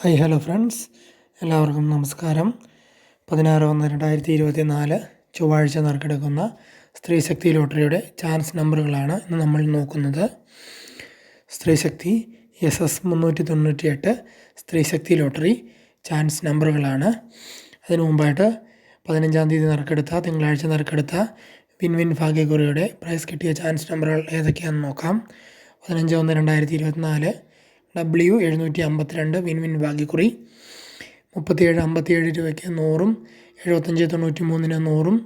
Hi hello friends. എല്ലാവർക്കും നമസ്കാരം. പതിനാറ് ഒന്ന് രണ്ടായിരത്തി ഇരുപത്തി നാല് ചൊവ്വാഴ്ച നറുക്കെടുക്കുന്ന സ്ത്രീശക്തി ലോട്ടറിയുടെ ചാൻസ് നമ്പറുകളാണ് ഇന്ന് നമ്മൾ നോക്കുന്നത്. സ്ത്രീശക്തി എസ് എസ് മുന്നൂറ്റി തൊണ്ണൂറ്റി എട്ട് സ്ത്രീശക്തി ലോട്ടറി ചാൻസ് നമ്പറുകളാണ്. അതിനു മുമ്പായിട്ട് പതിനഞ്ചാം തീയതി നറുക്കെടുത്ത തിങ്കളാഴ്ച നറുക്കെടുത്ത വിൻ വിൻ ഭാഗ്യക്കുറിയുടെ പ്രൈസ് കിട്ടിയ ചാൻസ് നമ്പറുകൾ ഏതൊക്കെയാണെന്ന് നോക്കാം. പതിനഞ്ച് ഒന്ന് രണ്ടായിരത്തി ഇരുപത്തിനാല് ഡബ്ല്യു എഴുന്നൂറ്റി അമ്പത്തിരണ്ട് വിൻ ഭാഗ്യക്കുറി. മുപ്പത്തിയേഴ് അമ്പത്തിയേഴ് രൂപയ്ക്ക് നൂറും എഴുപത്തഞ്ച് തൊണ്ണൂറ്റി മൂന്നിന് നൂറും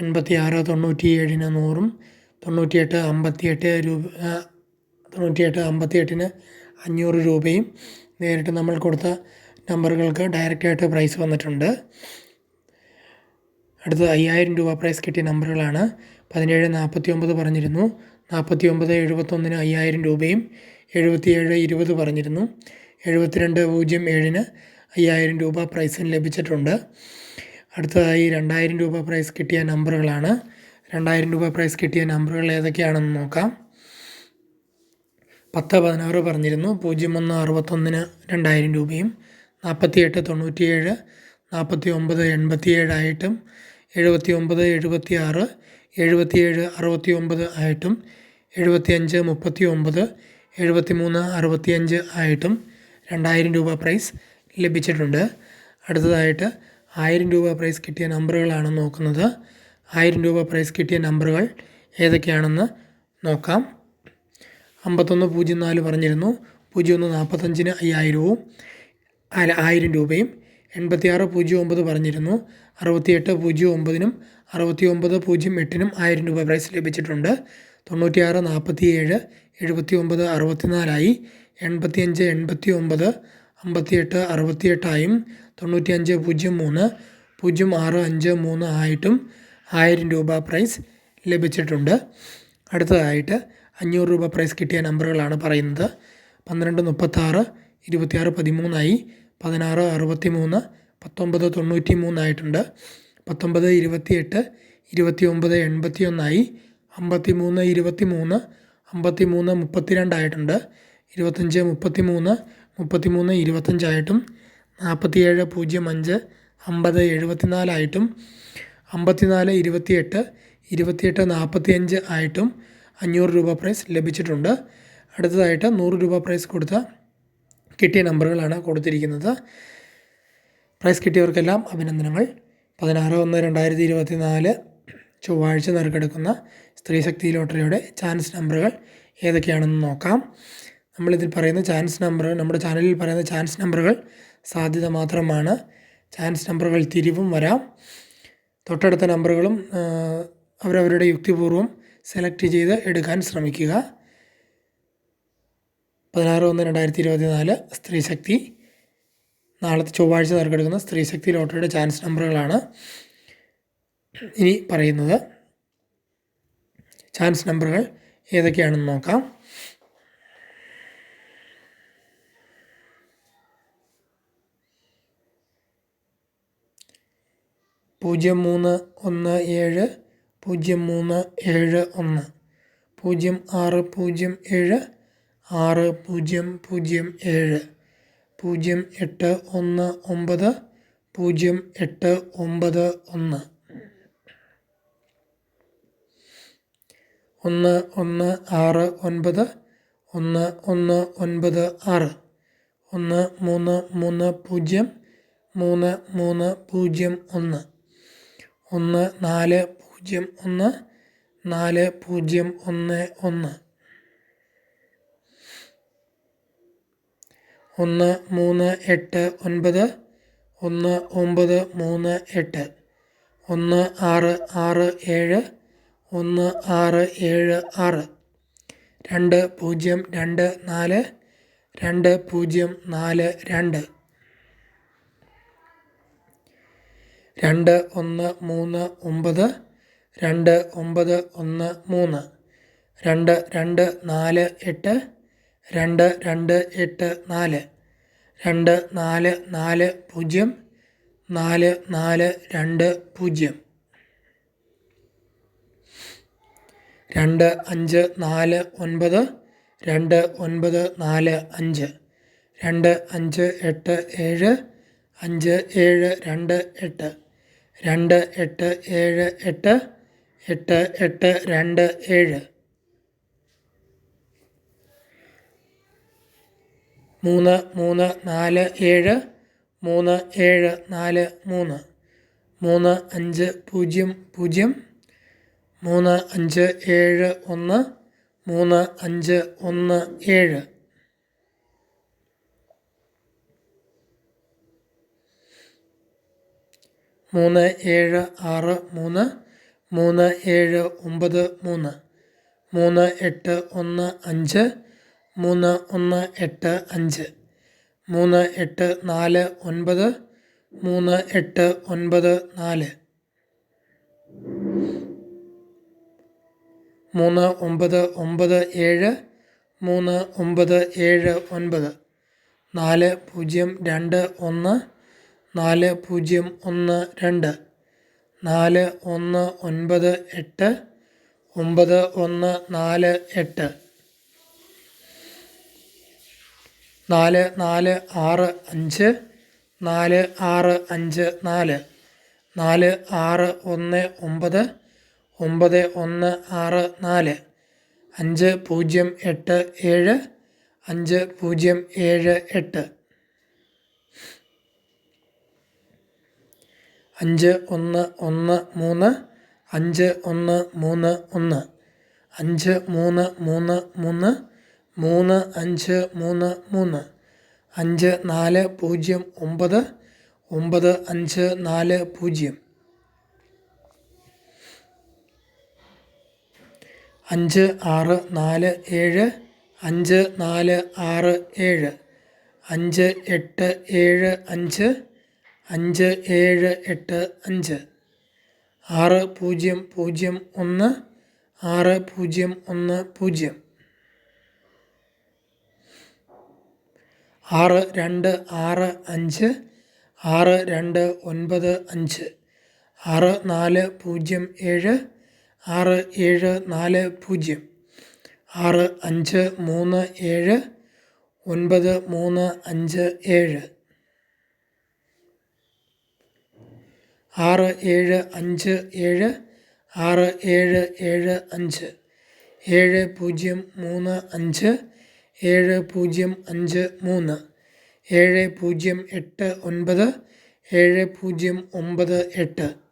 എൺപത്തി ആറ് തൊണ്ണൂറ്റി ഏഴിന് നൂറും തൊണ്ണൂറ്റിയെട്ട് അമ്പത്തിയെട്ട് രൂപ തൊണ്ണൂറ്റിയെട്ട് അമ്പത്തിയെട്ടിന് അഞ്ഞൂറ് രൂപയും നേരിട്ട് നമ്മൾ കൊടുത്ത നമ്പറുകൾക്ക് ഡയറക്റ്റായിട്ട് പ്രൈസ് വന്നിട്ടുണ്ട്. അടുത്ത അയ്യായിരം രൂപ പ്രൈസ് കിട്ടിയ നമ്പറുകളാണ്. പതിനേഴ് നാൽപ്പത്തി ഒമ്പത് പറഞ്ഞിരുന്നു. നാൽപ്പത്തി ഒമ്പത് എഴുപത്തൊന്നിന് അയ്യായിരം രൂപയും എഴുപത്തിയേഴ് ഇരുപത് പറഞ്ഞിരുന്നു. എഴുപത്തിരണ്ട് പൂജ്യം ഏഴിന് അയ്യായിരം രൂപ പ്രൈസിന് ലഭിച്ചിട്ടുണ്ട്. അടുത്തതായി രണ്ടായിരം രൂപ പ്രൈസ് കിട്ടിയ നമ്പറുകളാണ് രണ്ടായിരം രൂപ പ്രൈസ് കിട്ടിയ നമ്പറുകൾ ഏതൊക്കെയാണെന്ന് നോക്കാം. പത്ത് പതിനാറ് പറഞ്ഞിരുന്നു. പൂജ്യം ഒന്ന് അറുപത്തൊന്നിന് രണ്ടായിരം രൂപയും നാൽപ്പത്തിയെട്ട് തൊണ്ണൂറ്റിയേഴ് നാൽപ്പത്തി ഒമ്പത് എൺപത്തിയേഴായിട്ടും എഴുപത്തി ഒമ്പത് എഴുപത്തി ആറ് എഴുപത്തിയേഴ് അറുപത്തി ഒമ്പത് ആയിട്ടും എഴുപത്തിയഞ്ച് മുപ്പത്തി ഒമ്പത് എഴുപത്തി മൂന്ന് അറുപത്തിയഞ്ച് ആയിട്ടും രണ്ടായിരം രൂപ പ്രൈസ് ലഭിച്ചിട്ടുണ്ട്. അടുത്തതായിട്ട് ആയിരം രൂപ പ്രൈസ് കിട്ടിയ നമ്പറുകളാണ് നോക്കുന്നത്. ആയിരം രൂപ പ്രൈസ് കിട്ടിയ നമ്പറുകൾ ഏതൊക്കെയാണെന്ന് നോക്കാം. അമ്പത്തൊന്ന് പൂജ്യം നാല് പറഞ്ഞിരുന്നു. പൂജ്യം ഒന്ന് നാൽപ്പത്തഞ്ചിന് അയ്യായിരവും അല്ല ആയിരം രൂപയും. എൺപത്തിയാറ് പൂജ്യം ഒമ്പത് പറഞ്ഞിരുന്നു. അറുപത്തിയെട്ട് പൂജ്യം ഒമ്പതിനും അറുപത്തി ഒമ്പത് പൂജ്യം എട്ടിനും ആയിരം രൂപ പ്രൈസ് ലഭിച്ചിട്ടുണ്ട്. തൊണ്ണൂറ്റിയാറ് നാൽപ്പത്തി ഏഴ് എഴുപത്തി ഒമ്പത് അറുപത്തിനാലായി എൺപത്തിയഞ്ച് എൺപത്തി ഒമ്പത് അമ്പത്തിയെട്ട് അറുപത്തിയെട്ടായും തൊണ്ണൂറ്റിയഞ്ച് പൂജ്യം മൂന്ന് പൂജ്യം ആറ് അഞ്ച് മൂന്ന് ആയിട്ടും ആയിരം രൂപ പ്രൈസ് ലഭിച്ചിട്ടുണ്ട്. അടുത്തതായിട്ട് അഞ്ഞൂറ് രൂപ പ്രൈസ് കിട്ടിയ നമ്പറുകളാണ് പറയുന്നത്. പന്ത്രണ്ട് മുപ്പത്താറ് ഇരുപത്തിയാറ് പതിമൂന്നായി പതിനാറ് അറുപത്തി മൂന്ന് പത്തൊമ്പത് തൊണ്ണൂറ്റി മൂന്നായിട്ടുണ്ട് പത്തൊമ്പത് ഇരുപത്തിയെട്ട് ഇരുപത്തി ഒമ്പത് എൺപത്തി ഒന്നായി അമ്പത്തി മൂന്ന് ഇരുപത്തി മൂന്ന് അമ്പത്തി മൂന്ന് മുപ്പത്തി രണ്ടായിട്ടുണ്ട് ഇരുപത്തഞ്ച് മുപ്പത്തി മൂന്ന് മുപ്പത്തി മൂന്ന് ഇരുപത്തഞ്ചായിട്ടും നാൽപ്പത്തിയേഴ് പൂജ്യം അഞ്ച് അമ്പത് എഴുപത്തിനാലായിട്ടും അമ്പത്തിനാല് ഇരുപത്തിയെട്ട് ഇരുപത്തിയെട്ട് നാൽപ്പത്തി അഞ്ച് ആയിട്ടും അഞ്ഞൂറ് രൂപ പ്രൈസ് ലഭിച്ചിട്ടുണ്ട്. അടുത്തതായിട്ട് നൂറ് രൂപ പ്രൈസ് കൊടുത്ത കിട്ടിയ നമ്പറുകളാണ് കൊടുത്തിരിക്കുന്നത്. പ്രൈസ് കിട്ടിയവർക്കെല്ലാം അഭിനന്ദനങ്ങൾ. പതിനാറ് ഒന്ന് രണ്ടായിരത്തി ഇരുപത്തി നാല് ചൊവ്വാഴ്ച നറുക്കെടുക്കുന്ന സ്ത്രീശക്തി ലോട്ടറിയുടെ ചാൻസ് നമ്പറുകൾ ഏതൊക്കെയാണെന്ന് നോക്കാം. നമ്മളിതിൽ പറയുന്ന ചാൻസ് നമ്പർ നമ്മുടെ ചാനലിൽ പറയുന്ന ചാൻസ് നമ്പറുകൾ സാധ്യത മാത്രമാണ്. ചാൻസ് നമ്പറുകൾ തിരിവും വരാം. തൊട്ടടുത്ത നമ്പറുകളും അവരവരുടെ യുക്തിപൂർവം സെലക്ട് ചെയ്ത് എടുക്കാൻ ശ്രമിക്കുക. പതിനാറ് ഒന്ന് രണ്ടായിരത്തി നാല് സ്ത്രീശക്തി. നാളത്തെ ചൊവ്വാഴ്ച സ്ത്രീ ശക്തി ലോട്ടറിയുടെ ചാൻസ് നമ്പറുകളാണ് ഇനി പറയുന്നത്. ചാൻസ് നമ്പറുകൾ ഏതൊക്കെയാണെന്ന് നോക്കാം. പൂജ്യം മൂന്ന് ഒന്ന് ഏഴ് പൂജ്യം മൂന്ന് ഏഴ് ഒന്ന് പൂജ്യം ആറ് പൂജ്യം ഏഴ് ആറ് പൂജ്യം പൂജ്യം ഏഴ് പൂജ്യം എട്ട് ഒന്ന് ഒമ്പത് പൂജ്യം എട്ട് ഒമ്പത് ഒന്ന്. ഒന്ന് ഒന്ന് ആറ് ഒൻപത് ഒന്ന് ഒന്ന് ഒൻപത് ആറ് ഒന്ന് മൂന്ന് മൂന്ന് പൂജ്യം മൂന്ന് മൂന്ന് പൂജ്യം ഒന്ന് ഒന്ന് നാല് പൂജ്യം ഒന്ന് നാല് പൂജ്യം ഒന്ന് ഒന്ന്. ഒന്ന് മൂന്ന് എട്ട് ഒൻപത് ഒന്ന് ഒമ്പത് മൂന്ന് എട്ട് ഒന്ന് ആറ് ആറ് ഏഴ് ഒന്ന് ആറ് ഏഴ് ആറ്. രണ്ട് പൂജ്യം രണ്ട് നാല് രണ്ട് പൂജ്യം നാല് രണ്ട്. രണ്ട് ഒന്ന് മൂന്ന് ഒമ്പത് രണ്ട് ഒമ്പത് ഒന്ന് മൂന്ന്. രണ്ട് രണ്ട് നാല് എട്ട് രണ്ട് രണ്ട് എട്ട് നാല്. രണ്ട് നാല് നാല് പൂജ്യം നാല് നാല് രണ്ട് പൂജ്യം. രണ്ട് അഞ്ച് നാല് ഒൻപത് രണ്ട് ഒൻപത് നാല് അഞ്ച് രണ്ട് അഞ്ച് എട്ട് ഏഴ് അഞ്ച് ഏഴ് രണ്ട് എട്ട് രണ്ട് എട്ട് ഏഴ് എട്ട് എട്ട് എട്ട് രണ്ട് ഏഴ്. മൂന്ന് മൂന്ന് നാല് ഏഴ് മൂന്ന് ഏഴ് നാല് മൂന്ന് മൂന്ന് അഞ്ച് പൂജ്യം പൂജ്യം മൂന്ന് അഞ്ച് ഏഴ് ഒന്ന് മൂന്ന് അഞ്ച് ഒന്ന് ഏഴ്. മൂന്ന് ഏഴ് ആറ് മൂന്ന് മൂന്ന് ഏഴ് ഒമ്പത് മൂന്ന്. മൂന്ന് എട്ട് ഒന്ന് അഞ്ച് മൂന്ന് ഒന്ന് എട്ട് അഞ്ച്. മൂന്ന് എട്ട് നാല് ഒൻപത് മൂന്ന് എട്ട് ഒൻപത് നാല്. മൂന്ന് ഒമ്പത് ഒമ്പത് ഏഴ് മൂന്ന് ഒമ്പത് ഏഴ് ഒൻപത്. നാല് പൂജ്യം രണ്ട് ഒന്ന് നാല് പൂജ്യം ഒന്ന് രണ്ട് നാല് ഒന്ന് ഒൻപത് എട്ട് ഒമ്പത് ഒന്ന് നാല് എട്ട്. നാല് നാല് ആറ് അഞ്ച് നാല് ആറ് അഞ്ച് നാല് നാല് ആറ് ഒന്ന് ഒമ്പത് ഒമ്പത് ഒന്ന് ആറ് നാല് അഞ്ച് പൂജ്യം എട്ട് ഏഴ് അഞ്ച് പൂജ്യം ഏഴ് എട്ട്. അഞ്ച് ഒന്ന് ഒന്ന് മൂന്ന് അഞ്ച് ഒന്ന് മൂന്ന് ഒന്ന് അഞ്ച് മൂന്ന് മൂന്ന് മൂന്ന് മൂന്ന് അഞ്ച് മൂന്ന് മൂന്ന് അഞ്ച് നാല് പൂജ്യം ഒമ്പത് ഒമ്പത് അഞ്ച് നാല് പൂജ്യം. അഞ്ച് ആറ് നാല് ഏഴ് അഞ്ച് നാല് ആറ് ഏഴ് അഞ്ച് എട്ട് ഏഴ് അഞ്ച് അഞ്ച് ഏഴ് എട്ട് അഞ്ച് ആറ് പൂജ്യം പൂജ്യം ഒന്ന് ആറ് പൂജ്യം ഒന്ന് പൂജ്യം. ആറ് രണ്ട് ആറ് അഞ്ച് ആറ് രണ്ട് ഒൻപത് അഞ്ച് ആറ് നാല് പൂജ്യം ഏഴ് ആറ് ഏഴ് നാല് പൂജ്യം. ആറ് അഞ്ച് മൂന്ന് ഏഴ് ഒൻപത് മൂന്ന് അഞ്ച് ഏഴ്. ആറ് ഏഴ് അഞ്ച് ഏഴ് ആറ് ഏഴ് ഏഴ് അഞ്ച്. ഏഴ് പൂജ്യം മൂന്ന് അഞ്ച് ഏഴ് പൂജ്യം അഞ്ച് മൂന്ന്. ഏഴ് പൂജ്യം എട്ട് ഒൻപത് ഏഴ് പൂജ്യം ഒമ്പത് എട്ട്.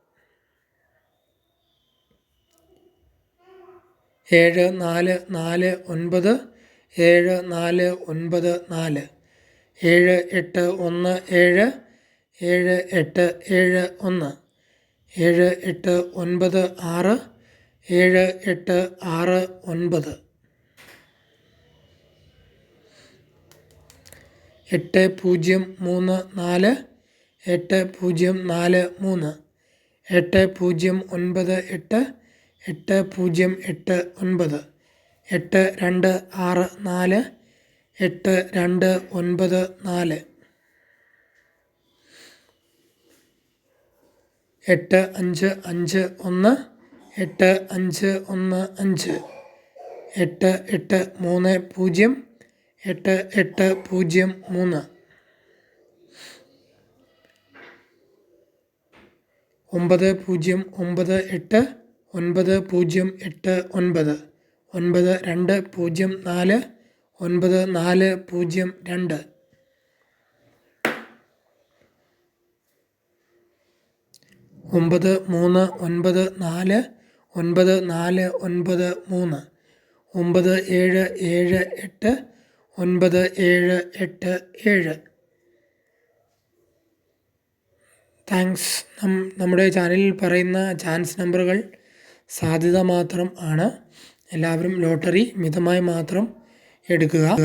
ഏഴ് നാല് നാല് ഒൻപത് ഏഴ് നാല് ഒൻപത് നാല് ഏഴ് എട്ട് ഒന്ന് ഏഴ് ഏഴ് എട്ട് ഏഴ് ഒന്ന് ഏഴ് എട്ട് ഒൻപത് ആറ് ഏഴ് എട്ട് ആറ് ഒൻപത്. എട്ട് പൂജ്യം മൂന്ന് നാല് എട്ട് പൂജ്യം നാല് മൂന്ന് എട്ട് പൂജ്യം ഒൻപത് എട്ട് എട്ട് പൂജ്യം എട്ട് ഒൻപത് എട്ട് രണ്ട് ആറ് നാല് എട്ട് രണ്ട് ഒൻപത് നാല്. എട്ട് അഞ്ച് അഞ്ച് ഒന്ന് എട്ട് അഞ്ച് ഒന്ന് അഞ്ച്. എട്ട് എട്ട് മൂന്ന് പൂജ്യം എട്ട് എട്ട് പൂജ്യം മൂന്ന്. ഒമ്പത് പൂജ്യം ഒമ്പത് എട്ട് ഒൻപത് പൂജ്യം എട്ട് ഒൻപത് ഒൻപത് രണ്ട് പൂജ്യം നാല് ഒൻപത് നാല് പൂജ്യം രണ്ട്. ഒമ്പത് മൂന്ന് ഒൻപത് നാല് ഒൻപത് നാല് ഒൻപത് മൂന്ന് ഒമ്പത് ഏഴ് ഏഴ് എട്ട് ഒൻപത് ഏഴ് എട്ട് ഏഴ്. താങ്ക്സ്. നമ്മുടെ ചാനലിൽ പറയുന്ന ചാൻസ് നമ്പറുകൾ സാധ്യത മാത്രം ആണ്. എല്ലാവരും ലോട്ടറി മിതമായി മാത്രം എടുക്കുക.